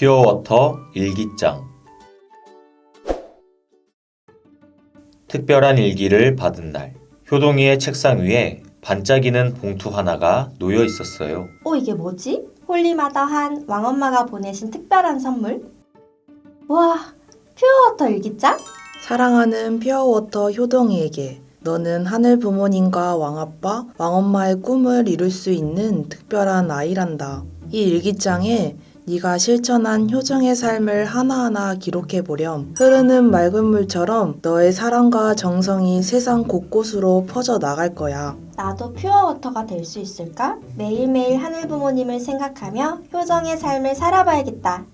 퓨어워터 일기장 특별한 일기를 받은 날 효동이의 책상 위에 반짝이는 봉투 하나가 놓여 있었어요. 어, 이게 뭐지? 홀리마다한 왕엄마가 보내신 특별한 선물? 와, 퓨어워터 일기장? 사랑하는 퓨어워터 효동이에게 너는 하늘 부모님과 왕아빠, 왕엄마의 꿈을 이룰 수 있는 특별한 아이란다. 이 일기장에 네가 실천한 효정의 삶을 하나하나 기록해 보렴. 흐르는 맑은 물처럼 너의 사랑과 정성이 세상 곳곳으로 퍼져 나갈 거야. 나도 퓨어워터가 될 수 있을까? 매일매일 하늘 부모님을 생각하며 효정의 삶을 살아봐야겠다.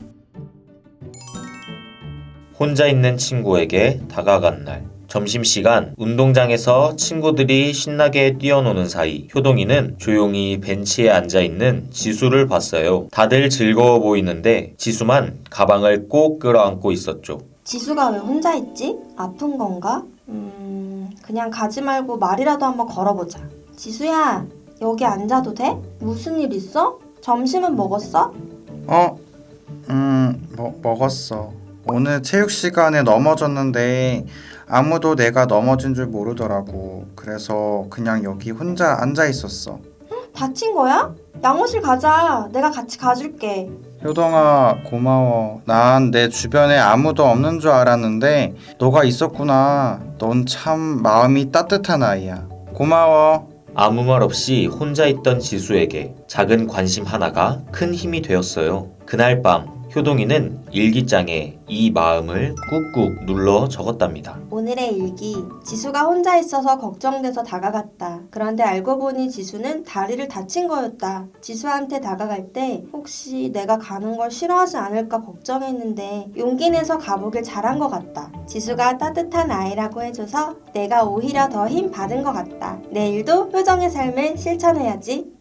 혼자 있는 친구에게 다가간 날. 점심시간 운동장에서 친구들이 신나게 뛰어노는 사이 효동이는 조용히 벤치에 앉아 있는 지수를 봤어요. 다들 즐거워 보이는데 지수만 가방을 꼭 끌어안고 있었죠. 지수가 왜 혼자 있지? 아픈 건가? 음, 그냥 가지 말고 말이라도 한번 걸어보자. 지수야, 여기 앉아도 돼? 무슨 일 있어? 점심은 먹었어? 어? 음, 뭐, 먹었어. 오늘 체육 시간에 넘어졌는데 아무도 내가 넘어진 줄 모르더라고. 그래서 그냥 여기 혼자 앉아 있었어. 다친 거야? 양호실 가자. 내가 같이 가줄게. 효동아, 고마워. 난 내 주변에 아무도 없는 줄 알았는데 너가 있었구나. 넌 참 마음이 따뜻한 아이야. 고마워. 아무 말 없이 혼자 있던 지수에게 작은 관심 하나가 큰 힘이 되었어요. 그날 밤 효동이는 일기장에 이 마음을 꾹꾹 눌러 적었답니다. 오늘의 일기. 지수가 혼자 있어서 걱정돼서 다가갔다. 그런데 알고 보니 지수는 다리를 다친 거였다. 지수한테 다가갈 때 혹시 내가 가는 걸 싫어하지 않을까 걱정했는데 용기 내서 가보길 잘한 것 같다. 지수가 따뜻한 아이라고 해줘서 내가 오히려 더 힘 받은 것 같다. 내일도 효정의 삶을 실천해야지.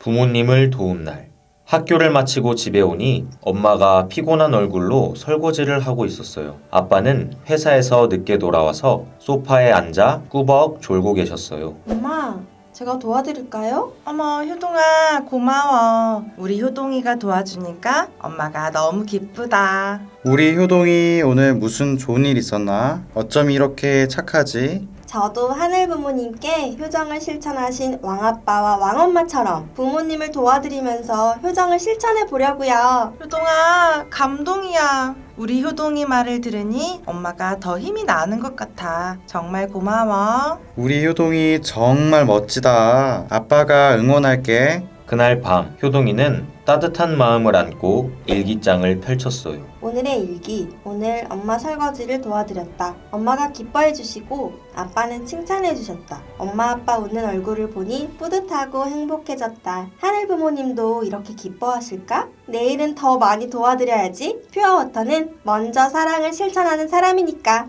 부모님을 도운 날. 학교를 마치고 집에 오니 엄마가 피곤한 얼굴로 설거지를 하고 있었어요. 아빠는 회사에서 늦게 돌아와서 소파에 앉아 꾸벅 졸고 계셨어요. 엄마, 제가 도와드릴까요? 어머, 효동아, 고마워. 우리 효동이가 도와주니까 엄마가 너무 기쁘다. 우리 효동이 오늘 무슨 좋은 일 있었나? 어쩜 이렇게 착하지? 저도 하늘 부모님께 효정을 실천하신 왕아빠와 왕엄마처럼 부모님을 도와드리면서 효정을 실천해 보려고요. 효동아, 감동이야. 우리 효동이 말을 들으니 엄마가 더 힘이 나는 것 같아. 정말 고마워. 우리 효동이 정말 멋지다. 아빠가 응원할게. 그날 밤 효동이는 따뜻한 마음을 안고 일기장을 펼쳤어요. 오늘의 일기. 오늘 엄마 설거지를 도와드렸다. 엄마가 기뻐해 주시고 아빠는 칭찬해 주셨다. 엄마 아빠 웃는 얼굴을 보니 뿌듯하고 행복해졌다. 하늘 부모님도 이렇게 기뻐하실까? 내일은 더 많이 도와드려야지. 퓨어워터는 먼저 사랑을 실천하는 사람이니까.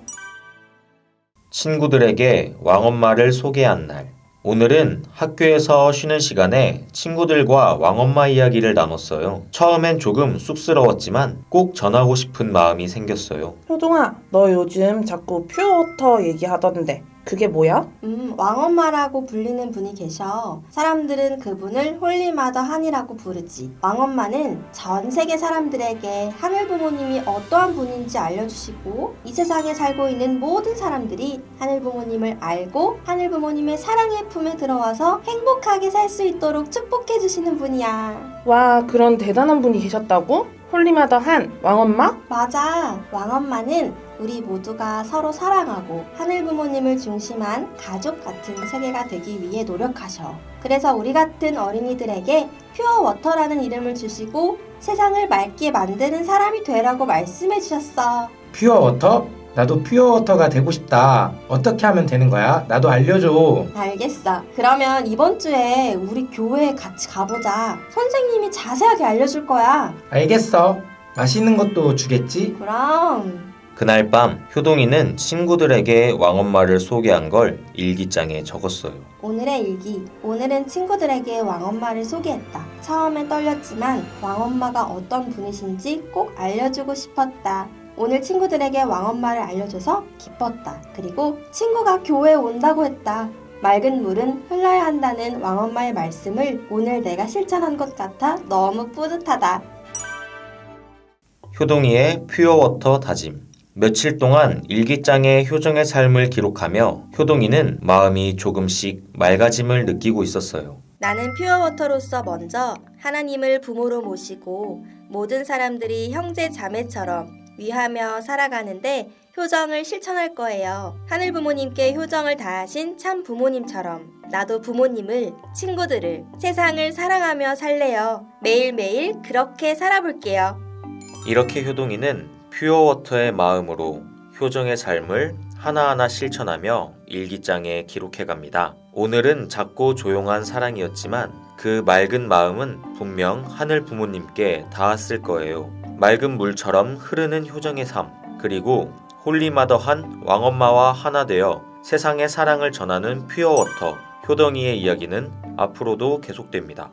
친구들에게 왕엄마를 소개한 날. 오늘은 학교에서 쉬는 시간에 친구들과 왕엄마 이야기를 나눴어요. 처음엔 조금 쑥스러웠지만 꼭 전하고 싶은 마음이 생겼어요. 효동아, 너 요즘 자꾸 퓨어워터 얘기하던데 그게 뭐야? 음, 왕엄마라고 불리는 분이 계셔. 사람들은 그분을 홀리마더 한이라고 부르지. 왕엄마는 전 세계 사람들에게 하늘 부모님이 어떠한 분인지 알려주시고 이 세상에 살고 있는 모든 사람들이 하늘 부모님을 알고 하늘 부모님의 사랑의 품에 들어와서 행복하게 살 수 있도록 축복해 주시는 분이야. 와, 그런 대단한 분이 계셨다고? 홀리마더 한 왕엄마? 맞아. 왕엄마는 우리 모두가 서로 사랑하고 하늘 부모님을 중심한 가족 같은 세계가 되기 위해 노력하셔. 그래서 우리 같은 어린이들에게 퓨어 워터라는 이름을 주시고 세상을 맑게 만드는 사람이 되라고 말씀해 주셨어. 퓨어워터? 나도 퓨어워터가 되고 싶다. 어떻게 하면 되는 거야? 나도 알려줘. 알겠어. 그러면 이번 주에 우리 교회에 같이 가보자. 선생님이 자세하게 알려줄 거야. 알겠어. 맛있는 것도 주겠지? 그럼. 그날 밤 효동이는 친구들에게 왕엄마를 소개한 걸 일기장에 적었어요. 오늘의 일기. 오늘은 친구들에게 왕엄마를 소개했다. 처음엔 떨렸지만 왕엄마가 어떤 분이신지 꼭 알려주고 싶었다. 오늘 친구들에게 왕엄마를 알려줘서 기뻤다. 그리고 친구가 교회에 온다고 했다. 맑은 물은 흘러야 한다는 왕엄마의 말씀을 오늘 내가 실천한 것 같아 너무 뿌듯하다. 효동이의 퓨어워터 다짐. 며칠 동안 일기장에 효정의 삶을 기록하며 효동이는 마음이 조금씩 맑아짐을 느끼고 있었어요. 나는 퓨어워터로서 먼저 하나님을 부모로 모시고 모든 사람들이 형제 자매처럼 위하며 살아가는데 효정을 실천할 거예요. 하늘 부모님께 효정을 다하신 참 부모님처럼 나도 부모님을, 친구들을, 세상을 사랑하며 살래요. 매일매일 그렇게 살아볼게요. 이렇게 효동이는 퓨어워터의 마음으로 효정의 삶을 하나하나 실천하며 일기장에 기록해 갑니다. 오늘은 작고 조용한 사랑이었지만 그 맑은 마음은 분명 하늘 부모님께 닿았을 거예요. 맑은 물처럼 흐르는 효정의 삶, 그리고 홀리마더한 왕엄마와 하나 되어 세상의 사랑을 전하는 퓨어워터, 효동이의 이야기는 앞으로도 계속됩니다.